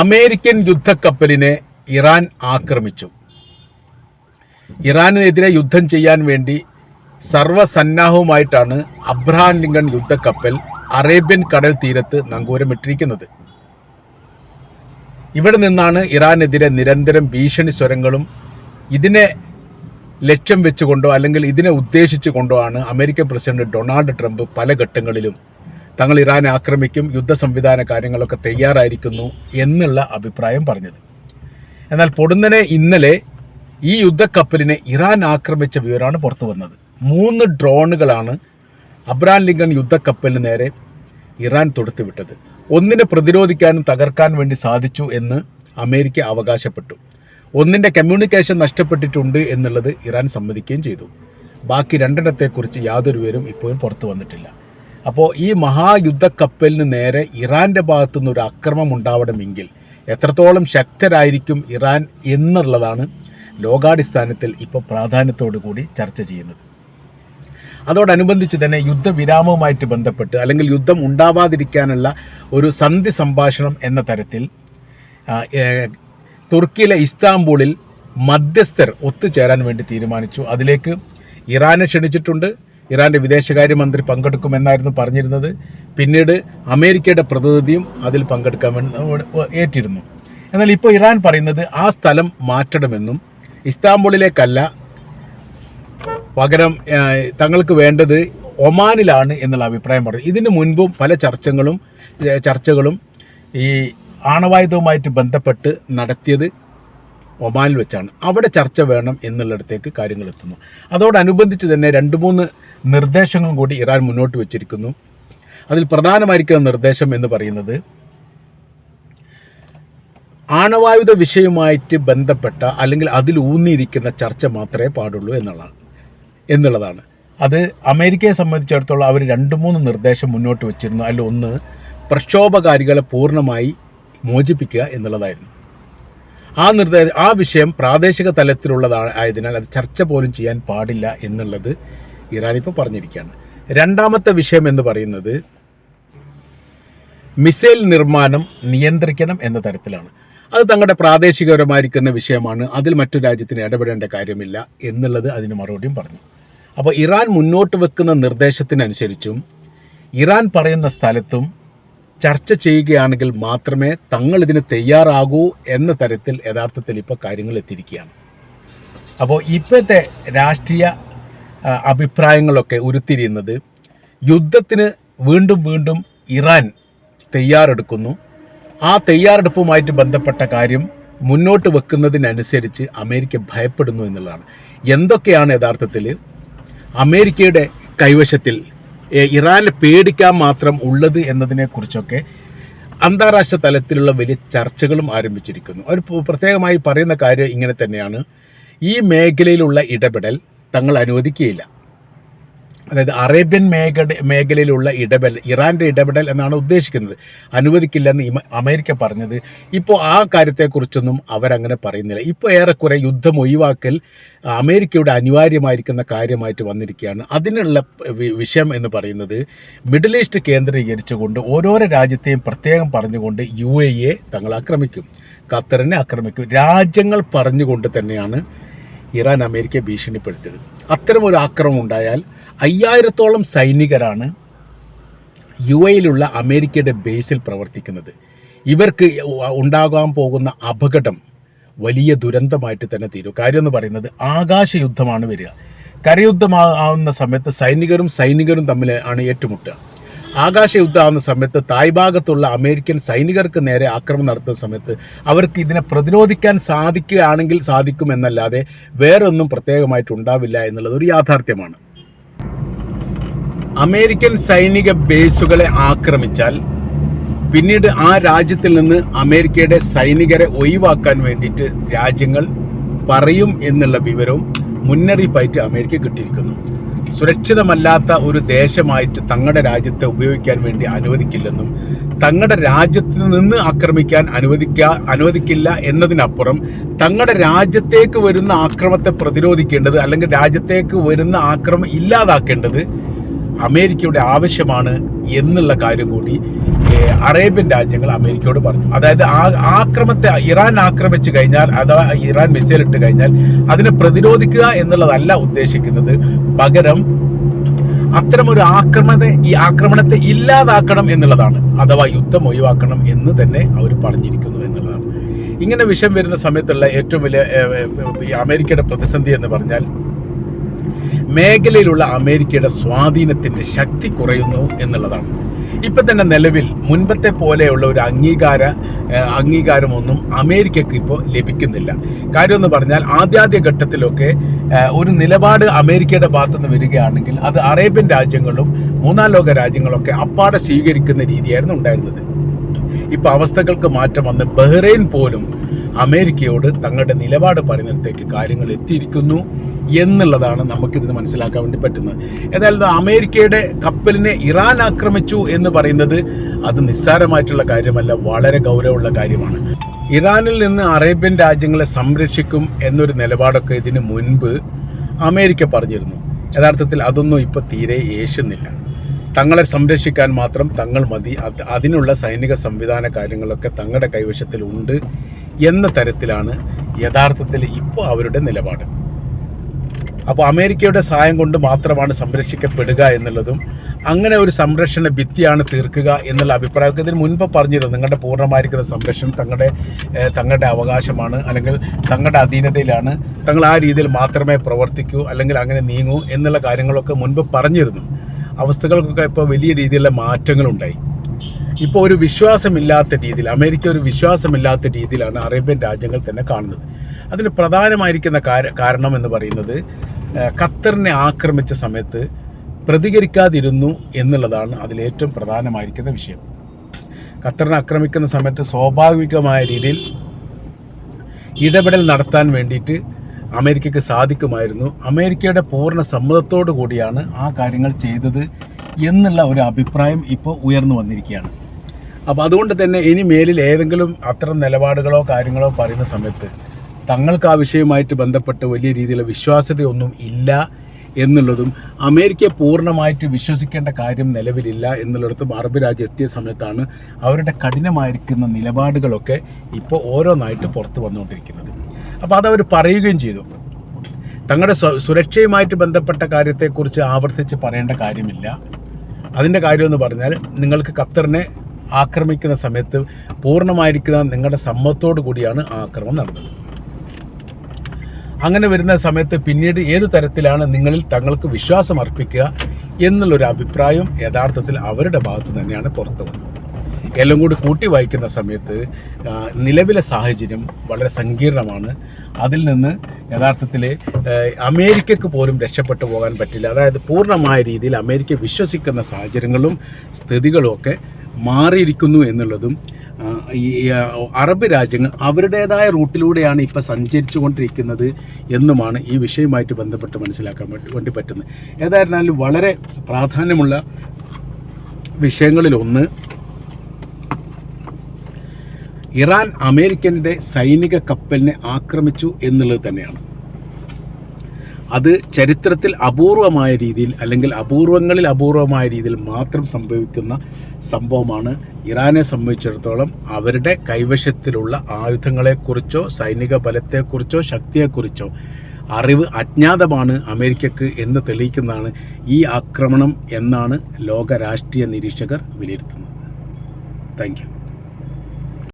American യുദ്ധക്കപ്പലിനെ Iran ആക്രമിച്ചു. ഇറാനെതിരെ യുദ്ധം ചെയ്യാൻ വേണ്ടി സർവസന്നാഹവുമായിട്ടാണ് അബ്രഹാം ലിങ്കൺ യുദ്ധക്കപ്പൽ അറേബ്യൻ കടൽ തീരത്ത് നങ്കൂരമിട്ടിരിക്കുന്നത്. ഇവിടെ നിന്നാണ് ഇറാനെതിരെ നിരന്തരം ഭീഷണി സ്വരങ്ങളും ഇതിനെ ലക്ഷ്യം വെച്ചുകൊണ്ടോ അല്ലെങ്കിൽ ഇതിനെ ഉദ്ദേശിച്ചുകൊണ്ടോ ആണ് അമേരിക്കൻ പ്രസിഡന്റ് ഡൊണാൾഡ് ട്രംപ് പല ഘട്ടങ്ങളിലും തങ്ങൾ ഇറാനെ ആക്രമിക്കും യുദ്ധ സംവിധാന കാര്യങ്ങളൊക്കെ തയ്യാറായിരിക്കുന്നു എന്നുള്ള അഭിപ്രായം പറഞ്ഞത്. എന്നാൽ പൊടുന്നനെ ഇന്നലെ ഈ യുദ്ധക്കപ്പലിനെ ഇറാൻ ആക്രമിച്ച വിവരമാണ് പുറത്തു വന്നത്. മൂന്ന് ഡ്രോണുകളാണ് അബ്രാൻ ലിങ്കൺ യുദ്ധക്കപ്പലിന് നേരെ ഇറാൻ തൊടുത്തുവിട്ടത് ഒന്നിനെ പ്രതിരോധിക്കാനും തകർക്കാൻ വേണ്ടി സാധിച്ചു എന്ന് അമേരിക്ക അവകാശപ്പെട്ടു. ഒന്നിന്റെ കമ്മ്യൂണിക്കേഷൻ നഷ്ടപ്പെട്ടിട്ടുണ്ട് എന്നുള്ളത് ഇറാൻ സമ്മതിക്കുകയും ചെയ്തു. ബാക്കി രണ്ടെണ്ണത്തെക്കുറിച്ച് യാതൊരു പേരും ഇപ്പോഴും പുറത്തു വന്നിട്ടില്ല. അപ്പോൾ ഈ മഹായുദ്ധക്കപ്പലിന് നേരെ ഇറാന്റെ ഭാഗത്തുനിന്ന് ഒരു അക്രമം ഉണ്ടാവണമെങ്കിൽ എത്രത്തോളം ശക്തരായിരിക്കും ഇറാൻ എന്നുള്ളതാണ് ലോകാടിസ്ഥാനത്തിൽ ഇപ്പോൾ പ്രാധാന്യത്തോടു കൂടി ചർച്ച ചെയ്യുന്നത്. അതോടനുബന്ധിച്ച് തന്നെ യുദ്ധവിരാമവുമായിട്ട് ബന്ധപ്പെട്ട് അല്ലെങ്കിൽ യുദ്ധം ഉണ്ടാവാതിരിക്കാനുള്ള ഒരു സന്ധി സംഭാഷണം എന്ന തരത്തിൽ തുർക്കിയിലെ ഇസ്താംബൂളിൽ മധ്യസ്ഥർ ഒത്തുചേരാൻ വേണ്ടി തീരുമാനിച്ചു. അതിലേക്ക് ഇറാനെ ക്ഷണിച്ചിട്ടുണ്ട്. ഇറാന്റെ വിദേശകാര്യമന്ത്രി പങ്കെടുക്കുമെന്നായിരുന്നു പറഞ്ഞിരുന്നത്. പിന്നീട് അമേരിക്കയുടെ പ്രതിനിധിയും അതിൽ പങ്കെടുക്കാൻ ഏറ്റിരുന്നു. എന്നാൽ ഇപ്പോൾ ഇറാൻ പറയുന്നത് ആ സ്ഥലം മാറ്റണമെന്നും ഇസ്താംബുളിലേക്കല്ല പകരം തങ്ങൾക്ക് വേണ്ടത് ഒമാനിലാണ് എന്നുള്ള അഭിപ്രായം പറഞ്ഞു. ഇതിന് മുൻപും പല ചർച്ചകളും ചർച്ചകളും ഈ ആണവായുധവുമായിട്ട് ബന്ധപ്പെട്ട് നടത്തിയത് ഒമാനിൽ വെച്ചാണ്. അവിടെ ചർച്ച വേണം എന്നുള്ളിടത്തേക്ക് കാര്യങ്ങൾ എത്തുന്നു. അതോടനുബന്ധിച്ച് തന്നെ രണ്ട് മൂന്ന് നിർദ്ദേശങ്ങളും കൂടി ഇറാൻ മുന്നോട്ട് വച്ചിരിക്കുന്നു. അതിൽ പ്രധാനമായിരിക്കുന്ന നിർദ്ദേശം എന്ന് പറയുന്നത് ആണവായുധ വിഷയവുമായിട്ട് ബന്ധപ്പെട്ട അല്ലെങ്കിൽ അതിൽ ഊന്നിയിരിക്കുന്ന ചർച്ച മാത്രമേ പാടുള്ളൂ എന്നുള്ളതാണ്. എന്നുള്ളതാണ്. അത് അമേരിക്കയെ സംബന്ധിച്ചിടത്തോളം അവർ രണ്ട് മൂന്ന് നിർദ്ദേശം മുന്നോട്ട് വെച്ചിരുന്നു. അല്ല ഒന്ന് പ്രക്ഷോഭകാരികളെ പൂർണമായി മോചിപ്പിക്കുക എന്നുള്ളതായിരുന്നു. ആ നിർദ്ദേശം ആ വിഷയം പ്രാദേശിക തലത്തിലുള്ളതാണ് ആയതിനാൽ അത് ചർച്ച പോലും ചെയ്യാൻ പാടില്ല എന്നുള്ളത് ഇറാൻ ഇപ്പോൾ പറഞ്ഞിരിക്കുകയാണ്. രണ്ടാമത്തെ വിഷയം എന്ന് പറയുന്നത് മിസൈൽ നിർമ്മാണം നിയന്ത്രിക്കണം എന്ന തരത്തിലാണ്. അത് തങ്ങളുടെ പ്രാദേശികപരമായിരിക്കുന്ന വിഷയമാണ്. അതിൽ മറ്റു രാജ്യത്തിന് ഇടപെടേണ്ട കാര്യമില്ല എന്നുള്ളത് അതിന് മറുപടിയും പറഞ്ഞു. അപ്പോൾ ഇറാൻ മുന്നോട്ട് വെക്കുന്ന നിർദ്ദേശത്തിനനുസരിച്ചും ഇറാൻ പറയുന്ന സ്ഥലത്തും ചർച്ച ചെയ്യുകയാണെങ്കിൽ മാത്രമേ തങ്ങൾ ഇതിന് തയ്യാറാകൂ എന്ന തരത്തിൽ യഥാർത്ഥത്തിൽ ഇപ്പോൾ കാര്യങ്ങൾ എത്തിയിരിക്കുകയാണ്. അപ്പോൾ ഇപ്പോഴത്തെ രാഷ്ട്രീയ അഭിപ്രായങ്ങളൊക്കെ ഉരുത്തിരിയുന്നത്. യുദ്ധത്തിന് വീണ്ടും വീണ്ടും ഇറാൻ തയ്യാറെടുക്കുന്നു. ആ തയ്യാറെടുപ്പുമായിട്ട് ബന്ധപ്പെട്ട കാര്യം മുന്നോട്ട് വെക്കുന്നതിനനുസരിച്ച് അമേരിക്ക ഭയപ്പെടുന്നു എന്നുള്ളതാണ്. എന്തൊക്കെയാണ് യഥാർത്ഥത്തിൽ അമേരിക്കയുടെ കൈവശത്തിൽ ഇറാനെ പേടിക്കാൻ മാത്രം ഉള്ളത് എന്നതിനെക്കുറിച്ചൊക്കെ അന്താരാഷ്ട്ര തലത്തിലുള്ള വലിയ ചർച്ചകളും ആരംഭിച്ചിരിക്കുന്നു. അവർ പ്രത്യേകമായി പറയുന്ന കാര്യം ഇങ്ങനെ തന്നെയാണ്. ഈ മേഖലയിലുള്ള ഇടപെടൽ തങ്ങൾ അനുവദിക്കുകയില്ല. അതായത് അറേബ്യൻ മേഖല മേഖലയിലുള്ള ഇടപെടൽ ഇറാന്റെ ഇടപെടൽ എന്നാണ് ഉദ്ദേശിക്കുന്നത്. അനുവദിക്കില്ലെന്ന് അമേരിക്ക പറഞ്ഞത്. ഇപ്പോൾ ആ കാര്യത്തെക്കുറിച്ചൊന്നും അവരങ്ങനെ പറയുന്നില്ല. ഇപ്പോൾ ഏറെക്കുറെ യുദ്ധം ഒഴിവാക്കൽ അമേരിക്കയുടെ അനിവാര്യമായിരിക്കുന്ന കാര്യമായിട്ട് വന്നിരിക്കുകയാണ്. അതിനുള്ള വിഷയം എന്ന് പറയുന്നത് മിഡിൽ ഈസ്റ്റ് കേന്ദ്രീകരിച്ചുകൊണ്ട് ഓരോരോ രാജ്യത്തെയും പ്രത്യേകം പറഞ്ഞുകൊണ്ട് യു എ തങ്ങൾ ആക്രമിക്കും. ഖത്തറിനെ ആക്രമിക്കും. രാജ്യങ്ങൾ പറഞ്ഞുകൊണ്ട് തന്നെയാണ് ഇറാൻ അമേരിക്കയെ ഭീഷണിപ്പെടുത്തിയത്. അത്തരമൊരു ആക്രമം ഉണ്ടായാൽ അയ്യായിരത്തോളം സൈനികരാണ് യു എയിലുള്ള അമേരിക്കയുടെ ബേസിൽ പ്രവർത്തിക്കുന്നത്. ഇവർക്ക് ഉണ്ടാകാൻ പോകുന്ന അപകടം വലിയ ദുരന്തമായിട്ട് തന്നെ തീരും. കാര്യം എന്ന് പറയുന്നത് ആകാശ യുദ്ധമാണ് വരിക. കരയുദ്ധമാകുന്ന സമയത്ത് സൈനികരും സൈനികരും തമ്മിൽ ആണ് ഏറ്റുമുട്ടുക. ആകാശ യുദ്ധമാകുന്ന സമയത്ത് തായ് ഭാഗത്തുള്ള അമേരിക്കൻ സൈനികർക്ക് നേരെ ആക്രമണം നടത്തുന്ന സമയത്ത് അവർക്ക് ഇതിനെ പ്രതിരോധിക്കാൻ സാധിക്കുകയാണെങ്കിൽ സാധിക്കുമെന്നല്ലാതെ വേറെ ഒന്നും പ്രത്യേകമായിട്ട് ഉണ്ടാവില്ല എന്നുള്ളത് ഒരു യാഥാർത്ഥ്യമാണ്. അമേരിക്കൻ സൈനിക ബേസുകളെ ആക്രമിച്ചാൽ പിന്നീട് ആ രാജ്യത്തിൽ നിന്ന് അമേരിക്കയുടെ സൈനികരെ ഒഴിവാക്കാൻ വേണ്ടിയിട്ട് രാജ്യങ്ങൾ പറയും എന്നുള്ള വിവരവും മുന്നറിയിപ്പായിട്ട് അമേരിക്ക കിട്ടിയിരിക്കുന്നു. സുരക്ഷിതമല്ലാത്ത ഒരു ദേശമായിട്ട് തങ്ങളുടെ രാജ്യത്തെ ഉപയോഗിക്കാൻ വേണ്ടി അനുവദിക്കില്ലെന്നും തങ്ങളുടെ രാജ്യത്ത് നിന്ന് ആക്രമിക്കാൻ അനുവദിക്കാ അനുവദിക്കില്ല എന്നതിനപ്പുറം തങ്ങളുടെ രാജ്യത്തേക്ക് വരുന്ന ആക്രമത്തെ പ്രതിരോധിക്കേണ്ടത് അല്ലെങ്കിൽ രാജ്യത്തേക്ക് വരുന്ന ആക്രമം ഇല്ലാതാക്കേണ്ടത് അമേരിക്കയുടെ ആവശ്യമാണ് എന്നുള്ള കാര്യം കൂടി അറേബ്യൻ രാജ്യങ്ങൾ അമേരിക്കയോട് പറഞ്ഞു. അതായത് ആ ആക്രമത്തെ ഇറാൻ ആക്രമിച്ചു കഴിഞ്ഞാൽ അഥവാ ഇറാൻ മിസൈൽ ഇട്ട് കഴിഞ്ഞാൽ അതിനെ പ്രതിരോധിക്കുക എന്നുള്ളതല്ല ഉദ്ദേശിക്കുന്നത്. പകരം അത്തരമൊരു ആക്രമണത്തെ ഈ ആക്രമണത്തെ ഇല്ലാതാക്കണം എന്നുള്ളതാണ്. അഥവാ യുദ്ധം ഒഴിവാക്കണം എന്ന് തന്നെ അവർ പറഞ്ഞിരിക്കുന്നു എന്നുള്ളതാണ്. ഇങ്ങനെ വിഷയം വരുന്ന സമയത്തുള്ള ഏറ്റവും വലിയ അമേരിക്കയുടെ പ്രതിസന്ധി എന്ന് പറഞ്ഞാൽ മേഖലയിലുള്ള അമേരിക്കയുടെ സ്വാധീനത്തിന്റെ ശക്തി കുറയുന്നു എന്നുള്ളതാണ്. ഇപ്പൊ തന്നെ നിലവിൽ മുൻപത്തെ പോലെയുള്ള ഒരു അംഗീകാര അംഗീകാരമൊന്നും അമേരിക്കക്ക് ഇപ്പോൾ ലഭിക്കുന്നില്ല. കാര്യം എന്ന് പറഞ്ഞാൽ ആദ്യാദ്യ ഘട്ടത്തിലൊക്കെ ഒരു നിലപാട് അമേരിക്കയുടെ ഭാഗത്തുനിന്ന് വരികയാണെങ്കിൽ അത് അറേബ്യൻ രാജ്യങ്ങളും മൂന്നാം ലോക രാജ്യങ്ങളൊക്കെ അപ്പാടെ സ്വീകരിക്കുന്ന രീതിയായിരുന്നു ഉണ്ടായിരുന്നത്. ഇപ്പൊ അവസ്ഥകൾക്ക് മാറ്റം വന്ന് ബഹ്റൈൻ പോലും അമേരിക്കയോട് തങ്ങളുടെ നിലപാട് പറയുന്നിടത്തേക്ക് കാര്യങ്ങൾ എത്തിയിരിക്കുന്നു. എന്നുള്ളതാണ് നമുക്കിതിന് മനസ്സിലാക്കാൻ വേണ്ടി പറ്റുന്നത്. ഏതായാലും അമേരിക്കയുടെ കപ്പലിനെ ഇറാൻ ആക്രമിച്ചു എന്ന് പറയുന്നത് അത് നിസ്സാരമായിട്ടുള്ള കാര്യമല്ല വളരെ ഗൗരവമുള്ള കാര്യമാണ്. ഇറാനിൽ നിന്ന് അറേബ്യൻ രാജ്യങ്ങളെ സംരക്ഷിക്കും എന്നൊരു നിലപാടൊക്കെ ഇതിന് മുൻപ് അമേരിക്ക പറഞ്ഞിരുന്നു. യഥാർത്ഥത്തിൽ അതൊന്നും ഇപ്പോൾ തീരെ യേശുന്നില്ല തങ്ങളെ സംരക്ഷിക്കാൻ മാത്രം തങ്ങൾ മതി. അതിനുള്ള സൈനിക സംവിധാന കാര്യങ്ങളൊക്കെ തങ്ങളുടെ കൈവശത്തിൽ ഉണ്ട് എന്ന തരത്തിലാണ് യഥാർത്ഥത്തിൽ ഇപ്പോൾ അവരുടെ നിലപാട്. അപ്പോൾ അമേരിക്കയുടെ സഹായം കൊണ്ട് മാത്രമാണ് സംരക്ഷിക്കപ്പെടുക എന്നുള്ളതും അങ്ങനെ ഒരു സംരക്ഷണ ഭിത്തിയാണ് തീർക്കുക എന്നുള്ള അഭിപ്രായമൊക്കെ ഇതിന് മുൻപ് പറഞ്ഞിരുന്നു. നിങ്ങളുടെ പൂർണമായിരിക്കുന്ന സംരക്ഷണം തങ്ങളുടെ തങ്ങളുടെ അവകാശമാണ് അല്ലെങ്കിൽ തങ്ങളുടെ അധീനതയിലാണ്. തങ്ങൾ ആ രീതിയിൽ മാത്രമേ പ്രവർത്തിക്കൂ അല്ലെങ്കിൽ അങ്ങനെ നീങ്ങൂ എന്നുള്ള കാര്യങ്ങളൊക്കെ മുൻപ് പറഞ്ഞിരുന്നു. അവസ്ഥകൾക്കൊക്കെ ഇപ്പോൾ വലിയ രീതിയിലുള്ള മാറ്റങ്ങളുണ്ടായി. ഇപ്പോൾ ഒരു വിശ്വാസമില്ലാത്ത രീതിയിൽ അമേരിക്ക ഒരു വിശ്വാസമില്ലാത്ത രീതിയിലാണ് അറേബ്യൻ രാജ്യങ്ങൾ തന്നെ കാണുന്നത്. അതിന് പ്രധാനമായിരിക്കുന്ന കാര- കാരണം എന്ന് പറയുന്നത് ഖത്തറിനെ ആക്രമിച്ച സമയത്ത് പ്രതികരിക്കാതിരുന്നു എന്നുള്ളതാണ് അതിലേറ്റവും പ്രധാനമായിരിക്കുന്ന വിഷയം. ഖത്തറിനെ ആക്രമിക്കുന്ന സമയത്ത് സ്വാഭാവികമായ രീതിയിൽ ഇടപെടൽ നടത്താൻ വേണ്ടിയിട്ട് അമേരിക്കയ്ക്ക് സാധിക്കുമായിരുന്നു. അമേരിക്കയുടെ പൂർണ സമ്മതത്തോടു കൂടിയാണ് ആ കാര്യങ്ങൾ ചെയ്തത് എന്നുള്ള ഒരു അഭിപ്രായം ഇപ്പോൾ ഉയർന്നു വന്നിരിക്കുകയാണ്. അപ്പോൾ അതുകൊണ്ട് തന്നെ ഇനി മേലിൽ ഏതെങ്കിലും അത്തരം നിലപാടുകളോ കാര്യങ്ങളോ പറയുന്ന സമയത്ത് തങ്ങൾക്ക് ആ വിഷയവുമായിട്ട് ബന്ധപ്പെട്ട് വലിയ രീതിയിലുള്ള വിശ്വാസ്യതയൊന്നും ഇല്ല എന്നുള്ളതും അമേരിക്കയെ പൂർണമായിട്ട് വിശ്വസിക്കേണ്ട കാര്യം നിലവിലില്ല എന്നുള്ളിടത്തും അറബ് രാജ്യം എത്തിയ സമയത്താണ് അവരുടെ കഠിനമായിരിക്കുന്ന നിലപാടുകളൊക്കെ ഇപ്പോൾ ഓരോന്നായിട്ട് പുറത്ത് വന്നുകൊണ്ടിരിക്കുന്നത്. അപ്പോൾ അതവർ പറയുകയും ചെയ്തു. തങ്ങളുടെ സുരക്ഷയുമായിട്ട് ബന്ധപ്പെട്ട കാര്യത്തെക്കുറിച്ച് ആവർത്തിച്ച് പറയേണ്ട കാര്യമില്ല. അതിന്റെ കാര്യമെന്ന് പറഞ്ഞാൽ നിങ്ങൾക്ക് ഖത്തറിനെ ആക്രമിക്കുന്ന സമയത്ത് പൂർണമായിരിക്കുന്ന നിങ്ങളുടെ സമ്മതത്തോടു കൂടിയാണ് ആ ആക്രമണം നടന്നത്. അങ്ങനെ വരുന്ന സമയത്ത് പിന്നീട് ഏത് തരത്തിലാണ് നിങ്ങളിൽ തങ്ങൾക്ക് വിശ്വാസം അർപ്പിക്കുക എന്നുള്ളൊരു അഭിപ്രായം യഥാർത്ഥത്തിൽ അവരുടെ ഭാഗത്ത് തന്നെയാണ് പുറത്തു വന്നത്. എല്ലാം കൂടി കൂട്ടി വായിക്കുന്ന സമയത്ത് നിലവിലെ സാഹചര്യം വളരെ സങ്കീർണമാണ്. അതിൽ നിന്ന് യഥാർത്ഥത്തിൽ അമേരിക്കക്ക് പോലും രക്ഷപ്പെട്ടു പോകാൻ പറ്റില്ല. അതായത് പൂർണമായ രീതിയിൽ അമേരിക്ക വിശ്വസിക്കുന്ന സാഹചര്യങ്ങളും സ്ഥിതികളും ഒക്കെ മാറിയിരിക്കുന്നു എന്നുള്ളതും ഈ അറബ് രാജ്യങ്ങൾ അവരുടേതായ റൂട്ടിലൂടെയാണ് ഇപ്പോൾ സഞ്ചരിച്ചു കൊണ്ടിരിക്കുന്നത് എന്നുമാണ് ഈ വിഷയവുമായിട്ട് ബന്ധപ്പെട്ട് മനസ്സിലാക്കാൻ വേണ്ടി പറ്റുന്നത്. ഏതായിരുന്നാലും വളരെ പ്രാധാന്യമുള്ള വിഷയങ്ങളിലൊന്ന് ഇറാൻ അമേരിക്കന്റെ സൈനിക കപ്പലിനെ ആക്രമിച്ചു എന്നുള്ളത് തന്നെയാണ്. അത് ചരിത്രത്തിൽ അപൂർവമായ രീതിയിൽ അല്ലെങ്കിൽ അപൂർവങ്ങളിൽ അപൂർവമായ രീതിയിൽ മാത്രം സംഭവിക്കുന്ന സംഭവമാണ് ഇറാനെ സംബന്ധിച്ചിടത്തോളം അവരുടെ കൈവശത്തിലുള്ള ആയുധങ്ങളെക്കുറിച്ചോ സൈനിക ബലത്തെക്കുറിച്ചോ ശക്തിയെക്കുറിച്ചോ അറിവ് അജ്ഞാതമാണ് അമേരിക്കക്ക് എന്ന് തെളിയിക്കുന്നതാണ് ഈ ആക്രമണം എന്നാണ് ലോക രാഷ്ട്രീയ നിരീക്ഷകർ വിലയിരുത്തുന്നത്. താങ്ക്